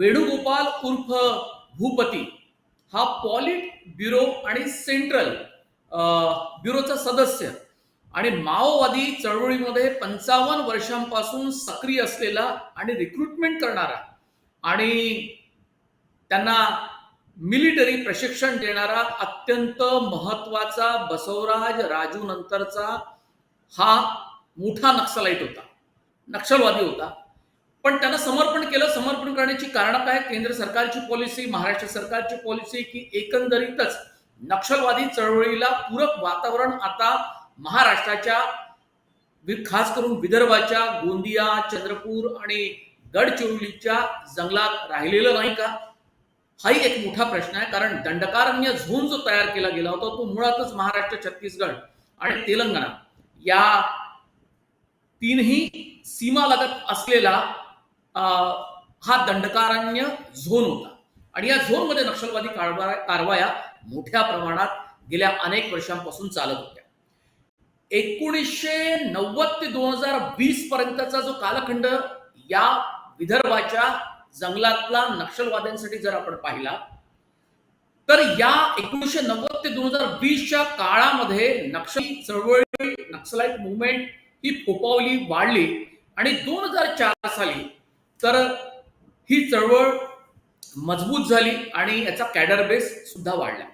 वेणुगोपाल उर्फ भूपती. हा पॉलिट ब्युरो आणि सेंट्रल ब्युरोचा सदस्य आणि माओवादी चळवळीमध्ये पंचावन्न वर्षांपासून सक्रिय असलेला आणि रिक्रुटमेंट करणारा आणि त्यांना मिलिटरी प्रशिक्षण देणारा अत्यंत महत्त्वाचा बसवराज राजू नंतरचा हा मोठा नक्सलाईट होता. नक्षलवादी होता. पण त्यांना समर्पण केलं. समर्पण करण्याची कारणं काय? केंद्र सरकारची पॉलिसी महाराष्ट्र सरकारची पॉलिसी की एकंदरीतच नक्षलवादी चळवळीला पूरक वातावरण आता महाराष्ट्राच्या खास करून विदर्भाच्या गोंदिया चंद्रपूर आणि गडचिरोलीच्या जंगलात राहिलेलं नाही का? हाही एक मोठा प्रश्न आहे. कारण दंडकारण्य झोन जो तयार केला गेला होता तो मुळातच महाराष्ट्र छत्तीसगड आणि तेलंगणा या तीनही सीमा लगत असलेला हा दंडकारण्य झोन होता. आणि या झोनमध्ये नक्षलवादी कारवाया कारवाया मोठ्या प्रमाणात गेल्या अनेक वर्षांपासून चालत होत्या. एकोणीसशे नव्वद ते दोन हजार वीस पर्यंतचा जो कालखंड या विदर्भाच्या जंगलातला नक्षलवाद्यांसाठी जर आपण पाहिला तर या एकोणीसशे नव्वद ते दोन हजार वीसच्या काळामध्ये नक्षली चळवळी नक्सलाईट मुवमेंट ही फोपावली वाढली. आणि दोन हजार चार साली तर ही चळवळ मजबूत झाली आणि याचा कॅडर बेस सुद्धा वाढला.